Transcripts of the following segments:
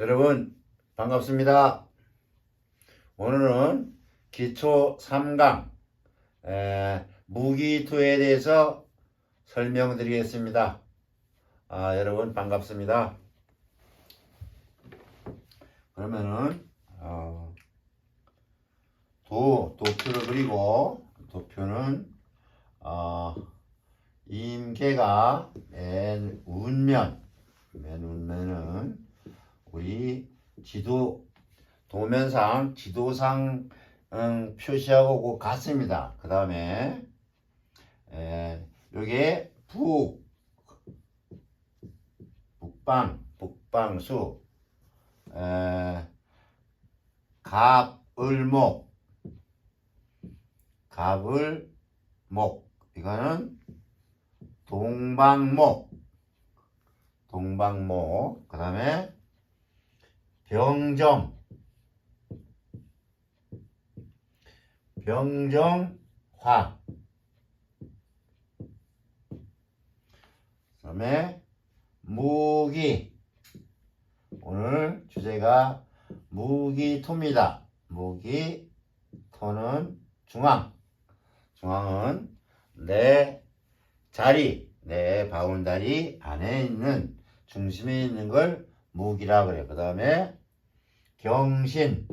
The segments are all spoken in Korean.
여러분 반갑습니다. 오늘은 기초 3강 에, 무기투에 대해서 설명드리겠습니다. 아, 여러분 반갑습니다. 그러면은 어, 도 도표를 그리고 도표는 어, 임계가 맨 운면 맨 운면은 우리 지도 도면상 지도상 음, 표시하고 같습니다. 그 다음에 요게 북 북방 북방수 에, 갑을목 갑을목 이거는 동방목 동방목 그 다음에 병정 병정화 그다음에 무기 오늘 주제가 무기토입니다. 무기토는 중앙 중앙은 내 자리 내 바운다리 안에 있는 중심에 있는 걸 무기라 그래요. 그 다음에 경신.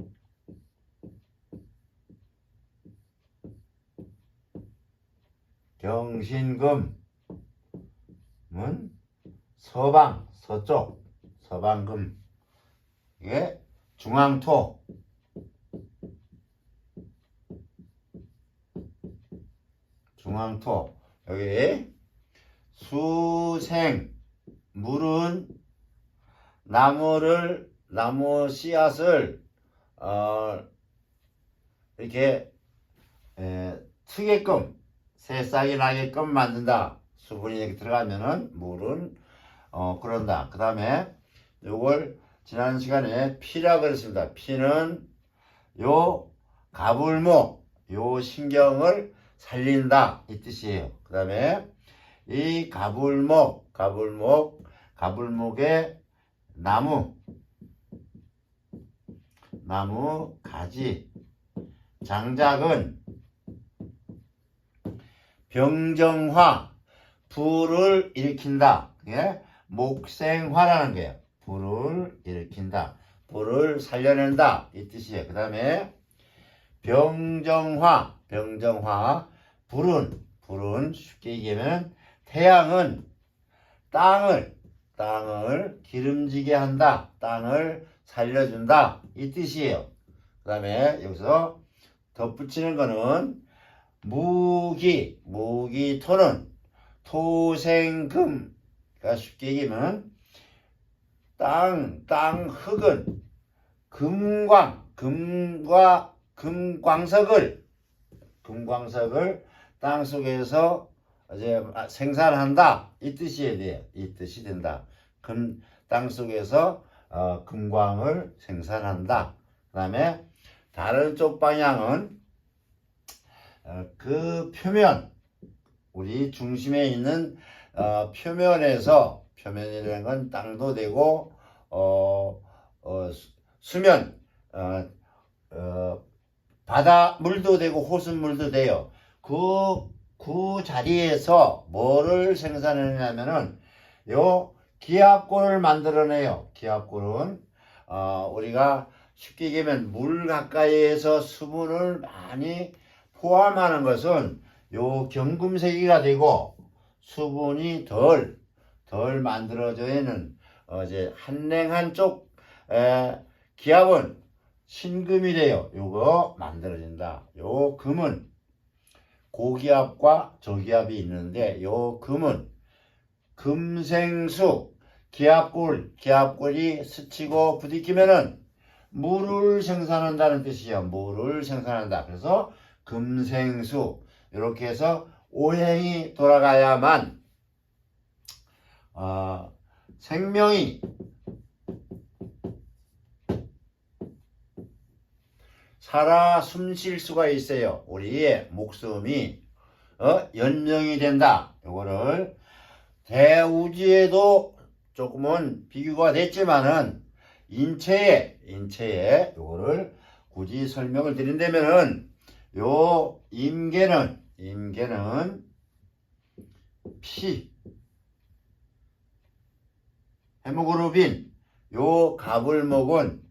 경신금은 서방 서쪽 서방금. 이게 중앙토. 중앙토. 여기 수생 물은 나무를 나무 씨앗을 어, 이렇게 에, 트게끔 새싹이 나게끔 만든다. 수분이 이렇게 들어가면은 물은 어 그런다. 그 다음에 요걸 지난 시간에 피라 그랬습니다. 피는 요 가불목 요 신경을 살린다 이 뜻이에요. 그 다음에 이 가불목 가불목 가불목의 나무 나무 가지 장작은 병정화 불을 일으킨다. 예? 목생화라는 거예요. 불을 일으킨다. 불을 살려낸다. 이 뜻이에요. 그 다음에 병정화 병정화 불은 불은 쉽게 얘기하면 태양은 땅을 땅을 기름지게 한다. 땅을 살려준다. 이 뜻이에요. 그 다음에 여기서 덧붙이는 거는 무기, 무기 토는 토생금, 그러니까 쉽게 얘기하면 땅, 땅 흙은 금광, 금과 금광석을 금광석을 땅 속에서 이제 생산한다 이 뜻이 돼요. 이 뜻이 된다. 금 땅 속에서 어, 금광을 생산한다. 그 다음에 다른 쪽 방향은 어, 그 표면 우리 중심에 있는 어, 표면에서 표면이라는 건 땅도 되고 어, 어, 수면 어, 어, 바다 물도 되고 호수물도 돼요. 그, 그 자리에서 뭐를 생산하냐면은 요 기압골을 만들어내요. 기압골은 어, 우리가 쉽게 얘기하면 물 가까이에서 수분을 많이 포함하는 것은 요 경금세기가 되고 수분이 덜, 덜 만들어져 있는 어, 이제 한냉한 쪽 에, 기압은 신금이 돼요. 요거 만들어진다. 요 금은 고기압과 저기압이 있는데 요 금은 금생수 기압골 기압골이 스치고 부딪히면은 물을 생산한다는 뜻이에요. 물을 생산한다. 그래서 금생수 이렇게 해서 오행이 돌아가야만 어, 생명이 살아 숨 쉴 수가 있어요. 우리의 목숨이 어? 연명이 된다. 이거를 대우지에도 조금은 비교가 됐지만은 인체에 인체에 요거를 굳이 설명을 드린다면은 요 임계는 임계는 피 헤모그로빈 요 갑을 먹은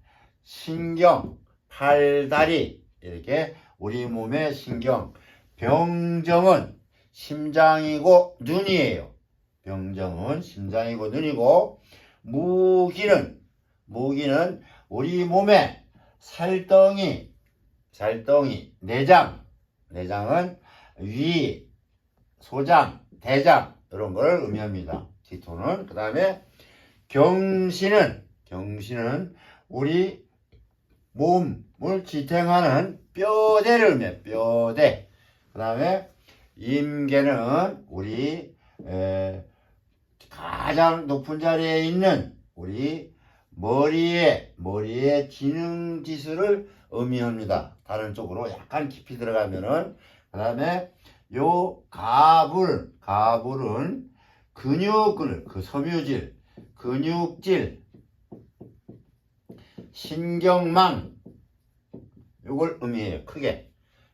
신경 팔다리 이렇게 우리 몸의 신경 병정은 심장이고 눈이에요. 병정은 심장이고 눈이고 무기는 무기는 우리 몸의 살덩이 살덩이 내장. 내장은 위 소장 대장. 이런 걸 의미합니다. 디토는 그 다음에 경신은 경신은 우리 몸을 지탱하는 뼈대를 의미해 뼈대. 그 다음에 임계는 우리 에, 가장 높은 자리에 있는 우리 머리에 머리의 기능 지수를 의미합니다. 다른 쪽으로 약간 깊이 들어가면은 그 다음에 요 가불 가불은 근육을 그 섬유질 근육질 신경망 요걸 의미해요. 크게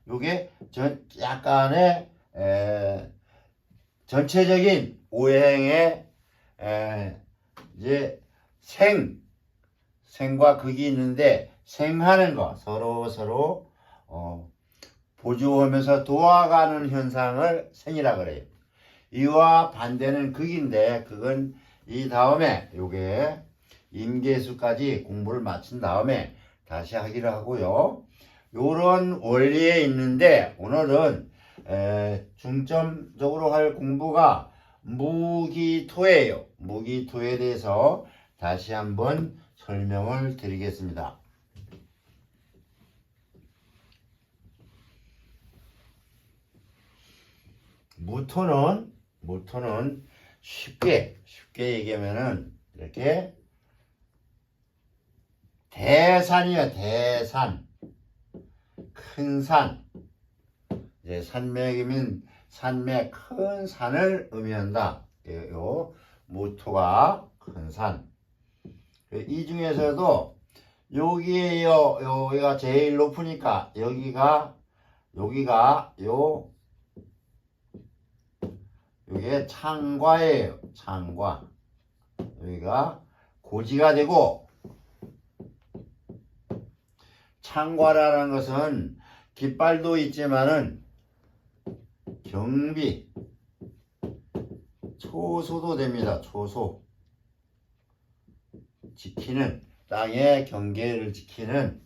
요게 전 약간의 에, 전체적인 오행의 에, 이제 생 생과 극이 있는데 생하는 거 서로 서로 어, 보조하면서 도와가는 현상을 생이라 그래요. 이와 반대는 극인데 극은 이 다음에 요게 임계수까지 공부를 마친 다음에 다시 하기로 하고요. 요런 원리에 있는데 오늘은 에, 중점적으로 할 공부가 무기토예요. 무기토에 대해서 다시 한번 설명을 드리겠습니다. 무토는 무토는 쉽게 쉽게 얘기하면은 이렇게 대산이요 대산 큰 산 이제 산맥이면 산맥 큰 산을 의미한다 예, 요 무토가 큰 산. 이 중에서도 여기에 요 여기가 제일 높으니까 여기가 여기가 요 이게 창과예요. 창과. 여기가 고지가 되고 창과라는 것은 깃발도 있지만은 경비 초소도 됩니다. 초소 지키는 땅의 경계를 지키는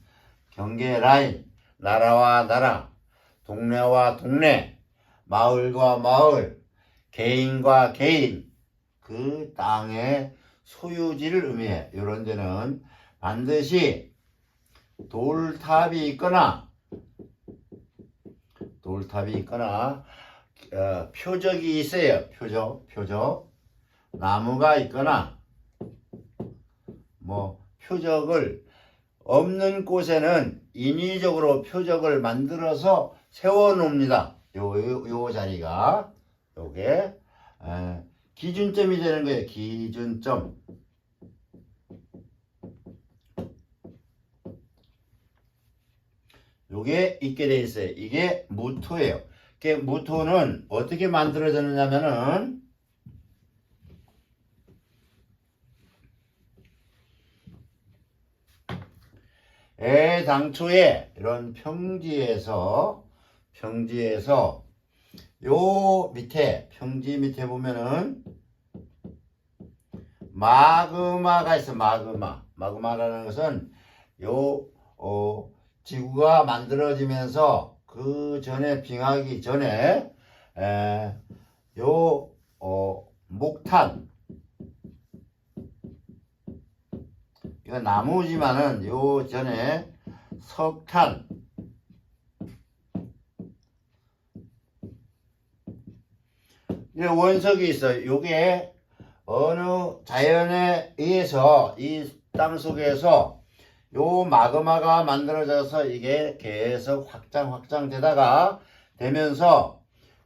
경계 라인 나라와 나라 동네와 동네 마을과 마을 개인과 개인 그 땅의 소유지를 의미해. 이런 데는 반드시 돌탑이 있거나 돌탑이 있거나 어, 표적이 있어요. 표적, 표적. 나무가 있거나 뭐 표적을 없는 곳에는 인위적으로 표적을 만들어서 세워 놓습니다. 요, 요, 요 자리가 요게 에, 기준점이 되는 거예요. 기준점. 요게 있게 돼 있어요. 이게 무토예요. 무토는 어떻게 만들어졌느냐 면은 애당초에 이런 평지에서 평지에서 요 밑에 평지 밑에 보면은 마그마가 있어 마그마. 마그마라는 것은 요 어, 지구가 만들어지면서 그 전에 빙하기 전에 에, 요 어, 목탄 이거 나무지만은 요 전에 석탄 이 원석이 있어요. 요게 어느 자연에 의해서 이 땅 속에서 요 마그마가 만들어져서 이게 계속 확장 확장되다가 되면서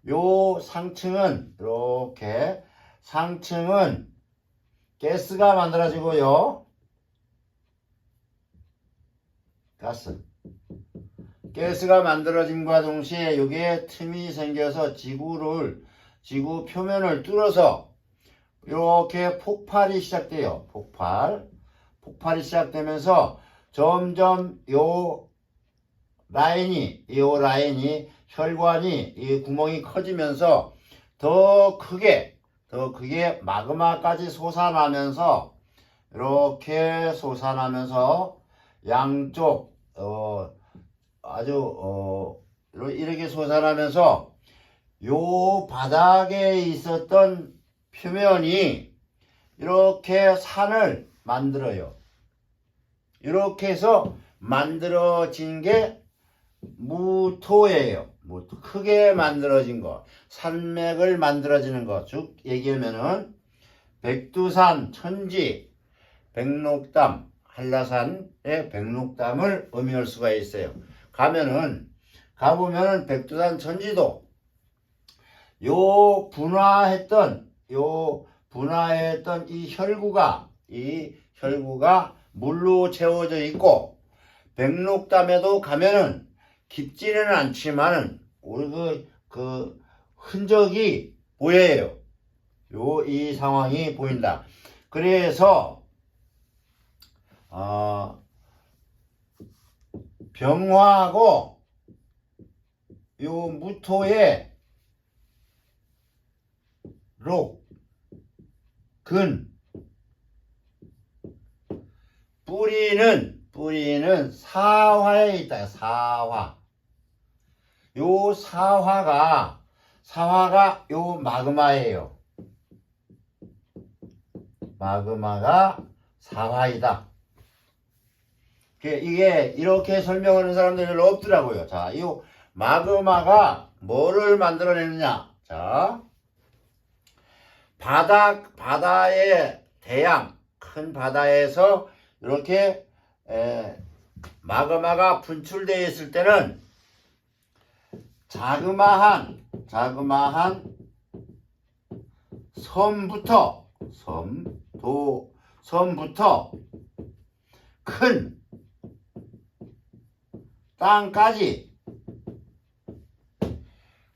요 상층은 이렇게 상층은 가스가 만들어지고요. 가스. 가스가 만들어짐과 동시에 여기에 틈이 생겨서 지구를 지구 표면을 뚫어서 이렇게 폭발이 시작돼요. 폭발. 폭발이 시작되면서 점점 요 라인이 요 라인이 혈관이 이 구멍이 커지면서 더 크게 더 크게 마그마까지 솟아나면서 이렇게 솟아나면서 양쪽 어 아주 어 이렇게 솟아나면서 요 바닥에 있었던 표면이 이렇게 산을 만들어요. 이렇게 해서 만들어진 게 무토예요. 무토. 크게 만들어진 거. 산맥을 만들어지는 거. 쭉 얘기하면은 백두산, 천지, 백록담, 한라산의 백록담을 의미할 수가 있어요. 가면은 가보면은 백두산 천지도 요 분화했던 요 분화했던 이 혈구가 이 혈구가 물로 채워져 있고 백록담에도 가면은 깊지는 않지만은 우리 그, 그 흔적이 보여요. 요 이 상황이 보인다. 그래서 어, 병화하고 요 무토의 록, 근, 뿌리는 뿌리는 사화에 있다. 사화. 요 사화가 사화가 요 마그마예요. 마그마가 사화이다. 이게- 이렇게 설명하는 사람들이 별로 없더라고요. 자, 이 마그마가 뭐를 만들어내느냐? 자, 바다 바다의 대양 큰 바다에서 이렇게 에, 마그마가 분출되어 있을 때는 자그마한 자그마한 섬부터 섬 도 섬부터 큰 땅까지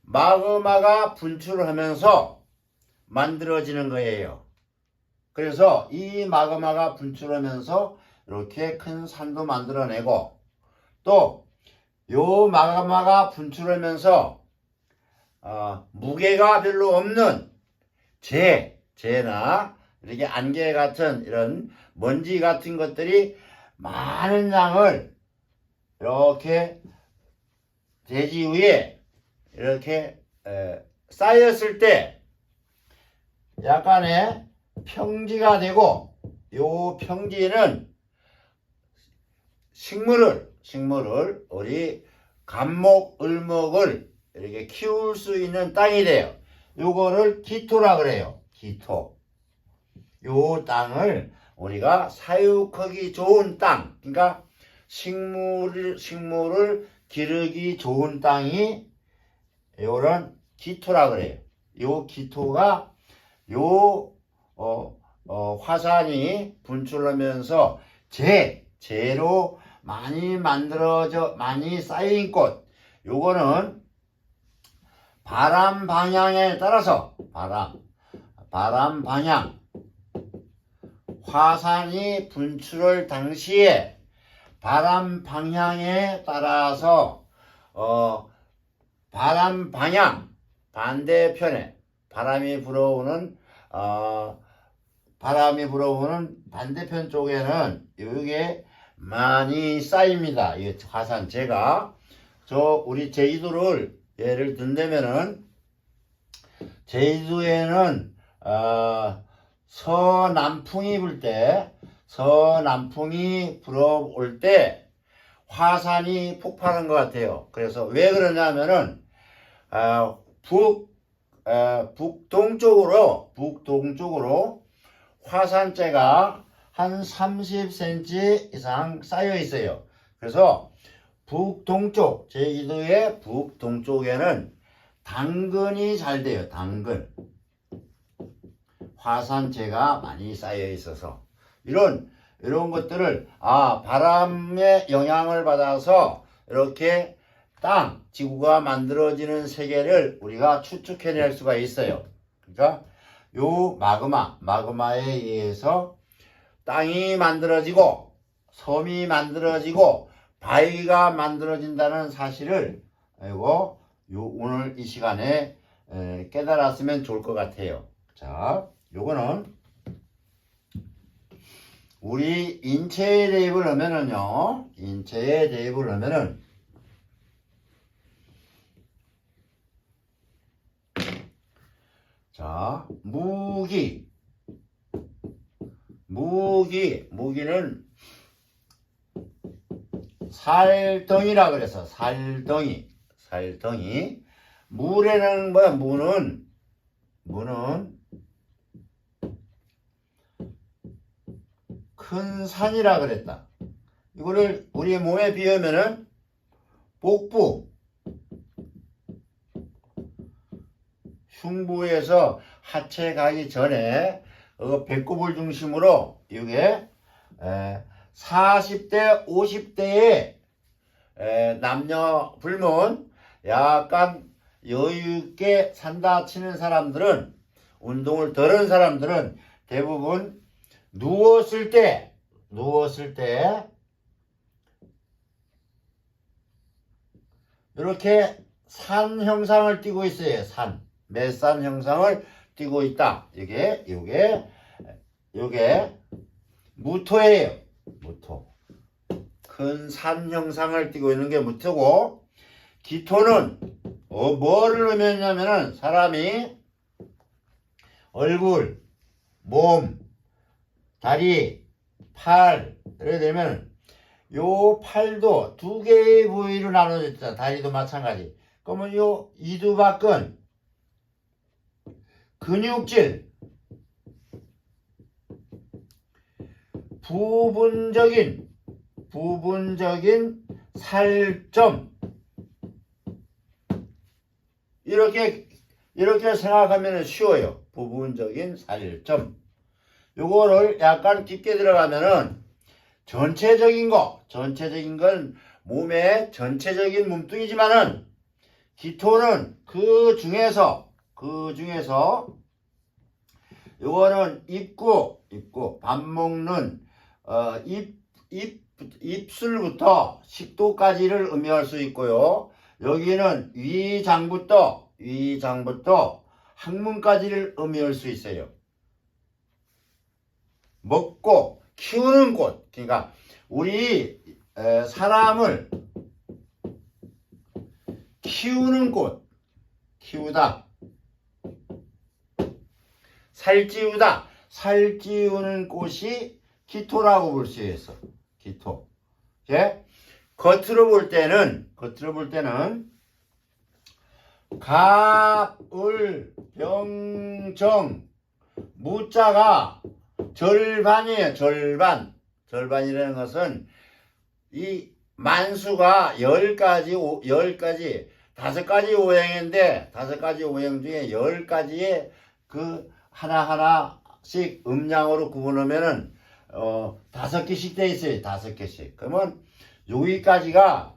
마그마가 분출하면서 만들어지는 거예요. 그래서 이 마그마가 분출하면서 이렇게 큰 산도 만들어내고 또 요 마그마가 분출하면서 어, 무게가 별로 없는 재, 재나 이렇게 안개 같은 이런 먼지 같은 것들이 많은 양을 이렇게 대지 위에 이렇게 에, 쌓였을 때 약간의 평지가 되고 요 평지는 식물을 식물을 우리 감목 을목을 이렇게 키울 수 있는 땅이 돼요. 요거를 기토라 그래요. 기토. 요 땅을 우리가 사육하기 좋은 땅. 그러니까 식물을 식물을 기르기 좋은 땅이 요런 기토라 그래요. 요 기토가 요 어, 어, 화산이 분출하면서 재, 재로 많이 만들어져, 많이 쌓인 곳. 요거는 바람 방향에 따라서, 바람, 바람 방향. 화산이 분출할 당시에 바람 방향에 따라서, 어, 바람 방향, 반대편에 바람이 불어오는 어, 바람이 불어오는 반대편 쪽에는 이게 많이 쌓입니다. 이 화산재가 저 우리 제주도를 예를 든다면은 제주도에는 어, 서남풍이 불 때 서남풍이 불어올 때 화산이 폭발한 것 같아요. 그래서 왜 그러냐면은 어, 북 어, 북동쪽으로 북동쪽으로 화산재가 한 30cm 이상 쌓여 있어요. 그래서 북동쪽 제주도의 북동쪽에는 당근이 잘 돼요. 당근 화산재가 많이 쌓여 있어서 이런 이런 것들을 아 바람의 영향을 받아서 이렇게 땅 지구가 만들어지는 세계를 우리가 추측해낼 수가 있어요. 그러니까 요 마그마 마그마에 의해서 땅이 만들어지고 섬이 만들어지고 바위가 만들어진다는 사실을 이거 요 오늘 이 시간에 에, 깨달았으면 좋을 것 같아요. 자, 요거는 우리 인체에 대입을 하면은요, 인체에 대입을 하면은 자, 무기. 무기. 무기는 살덩이라 그래서 살덩이. 살덩이. 물에는 뭐야? 무는 무는 큰 산이라 그랬다. 이거를 우리 몸에 비우면은 복부 흉부에서 하체 가기 전에 어, 배꼽을 중심으로 이게 에, 40대 50대의 남녀 불문 약간 여유 있게 산다 치는 사람들은 운동을 덜한 사람들은 대부분 누웠을 때 누웠을 때 이렇게 산 형상을 띠고 있어요. 산 매산 형상을 띠고 있다. 이게 이게 이게 무토예요. 무토. 큰 산 형상을 띠고 있는 게 무토고 기토는 어, 뭐를 의미하냐면은 사람이 얼굴, 몸, 다리, 팔 이렇게 되면 요 팔도 두 개의 부위로 나눠져 있다. 다리도 마찬가지. 그러면 요 이두박근 근육질. 부분적인 부분적인 살점. 이렇게 이렇게 생각하면 쉬워요. 부분적인 살점. 요거를 약간 깊게 들어가면은 전체적인 거 전체적인 건 몸의 전체적인 몸뚱이지만은 기토는 그 중에서 그 중에서 요거는 입구 입구 밥 먹는 어, 입, 입, 입술부터 식도까지를 의미할 수 있고요. 여기는 위장부터, 위장부터 항문까지를 의미할 수 있어요. 먹고 키우는 곳. 그러니까 우리 에, 사람을 키우는 곳. 키우다. 살찌우다. 살찌우는 곳이 기토라고 볼 수 있어. 기토. 예? 겉으로 볼 때는, 겉으로 볼 때는, 갑을, 병정, 무자가 절반이에요, 절반. 절반이라는 것은, 이 만수가 열 가지, 오- 열 가지, 다섯 가지 오행인데, 다섯 가지 오행 중에 열 가지의 그 하나하나씩 음량으로 구분하면은, 어, 다섯 개씩 돼 있어요. 다섯 개씩. 그러면 여기까지가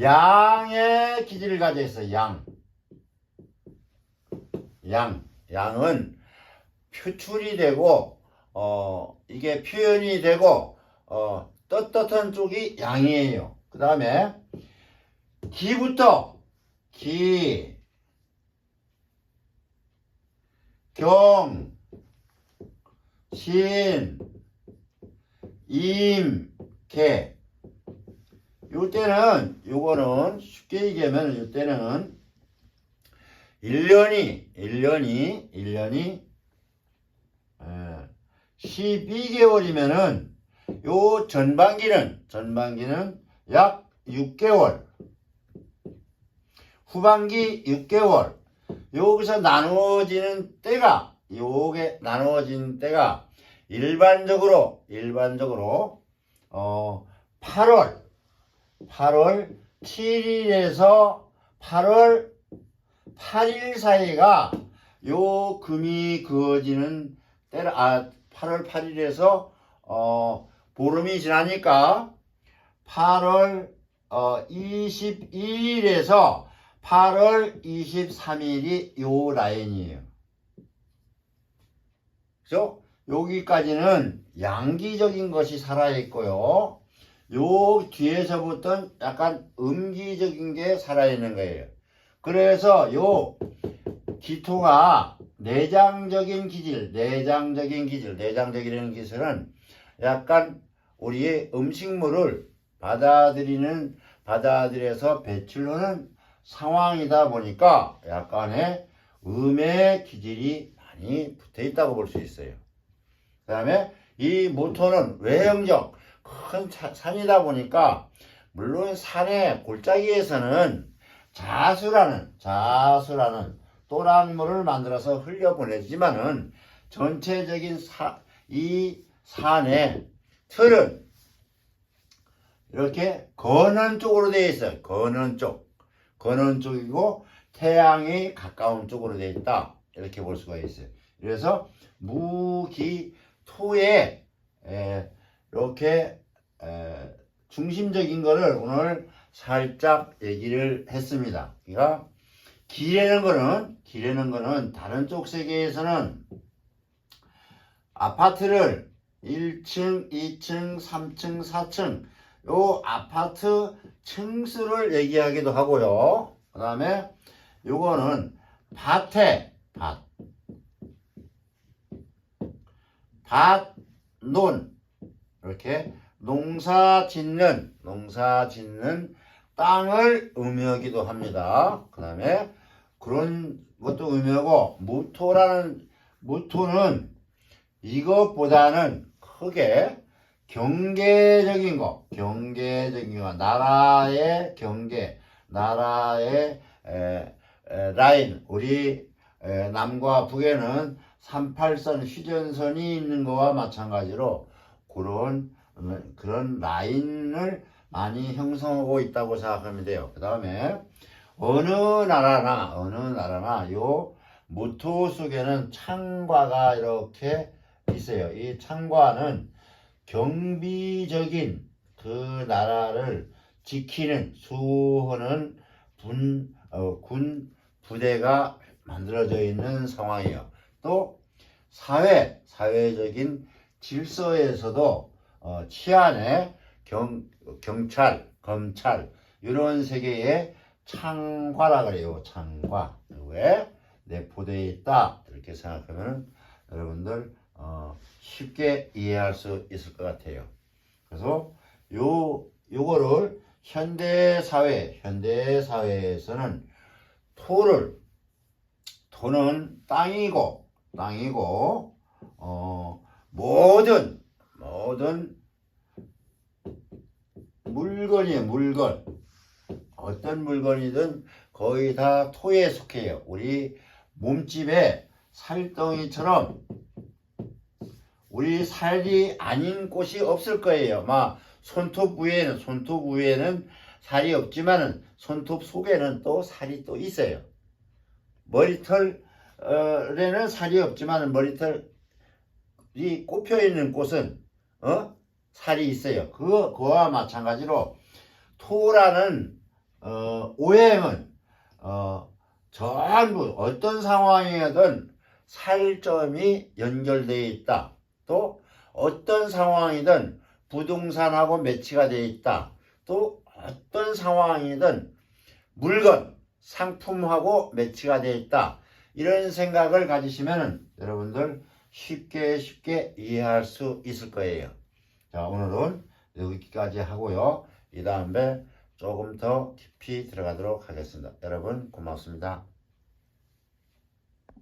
양의 기질을 가져 있어요. 양. 양. 양은 표출이 되고, 어, 이게 표현이 되고, 어, 떳떳한 쪽이 양이에요. 그 다음에, 기부터, 기, 경, 신, 임, 개. 요때는, 요거는 쉽게 얘기하면 요때는 1년이, 1년이, 1년이 12개월이면은 요 전반기는, 전반기는 약 6개월. 후반기 6개월. 여기서 나누어지는 때가, 요게 나누어지는 때가 일반적으로 일반적으로 어 8월 8월 7일에서 8월 8일 사이가 요 금이 그어지는 때라 아 8월 8일에서 어 보름이 지나니까 8월 어, 22일에서 8월 23일이 요 라인이에요. 그죠? 여기까지는 양기적인 것이 살아있고요. 요 뒤에서부터 약간 음기적인 게 살아있는 거예요. 그래서 요 기토가 내장적인 기질, 내장적인 기질, 내장적인 기질은 약간 우리의 음식물을 받아들이는, 받아들여서 배출하는 상황이다 보니까 약간의 음의 기질이 많이 붙어 있다고 볼 수 있어요. 그 다음에 이 모토는 외형적 큰 차- 산이다 보니까 물론 산의 골짜기에서는 자수라는 자수라는 또랑물을 만들어서 흘려보내지만은 전체적인 사, 이 산의 틀은 이렇게 거는 쪽으로 되어 있어요. 거는 쪽. 거는 쪽이고 태양이 가까운 쪽으로 되어 있다. 이렇게 볼 수가 있어요. 그래서 무기토에 에, 이렇게 에, 중심적인 거를 오늘 살짝 얘기를 했습니다. 그러니까 기라는 거는 기라는 거는 다른 쪽 세계에서는 아파트를 1층, 2층, 3층, 4층 요 아파트 층수를 얘기하기도 하고요. 그 다음에 요거는 밭에 밭 밭 논 이렇게 농사 짓는 농사 짓는 땅을 의미하기도 합니다. 그 다음에 그런 것도 의미하고 무토라는 무토는 이것보다는 크게 경계적인 거, 경계적인 거, 나라의 경계, 나라의 에, 에, 라인, 우리 에, 남과 북에는 38선 휴전선이 있는 거와 마찬가지로 그런 음, 그런 라인을 많이 형성하고 있다고 생각하면 돼요. 그 다음에 어느 나라나 어느 나라나 요 무토 속에는 창과가 이렇게 있어요. 이 창과는 경비적인 그 나라를 지키는 수호하는 분, 어, 군 부대가 만들어져 있는 상황이에요. 또 사회, 사회적인 질서에서도 어, 치안의 경, 경찰, 검찰 이런 세계의 창과라 그래요. 창과 왜 내포되어 있다 이렇게 생각하면 여러분들 어, 쉽게 이해할 수 있을 것 같아요. 그래서 요 요거를 현대 사회 현대 사회에서는 토를 토는 땅이고 땅이고 어, 모든 모든 물건이에요 물건 어떤 물건이든 거의 다 토에 속해요 우리 몸집에 살덩이처럼 우리 살이 아닌 곳이 없을 거예요 막 손톱 위에는 손톱 위에는 살이 없지만은 손톱 속에는 또 살이 또 있어요 머리털에는 살이 없지만 머리털이 꼽혀 있는 곳은 어? 살이 있어요. 그거 그와 마찬가지로 토라는 어, 오행은 어, 전부 어떤 상황이든 살점이 연결되어 있다. 또 어떤 상황이든 부동산하고 매치가 되어 있다. 또 어떤 상황이든 물건 상품하고 매치가 되어 있다. 이런 생각을 가지시면 여러분들 쉽게 쉽게 이해할 수 있을 거예요. 자, 오늘은 여기까지 하고요. 이 다음에 조금 더 깊이 들어가도록 하겠습니다. 여러분 고맙습니다.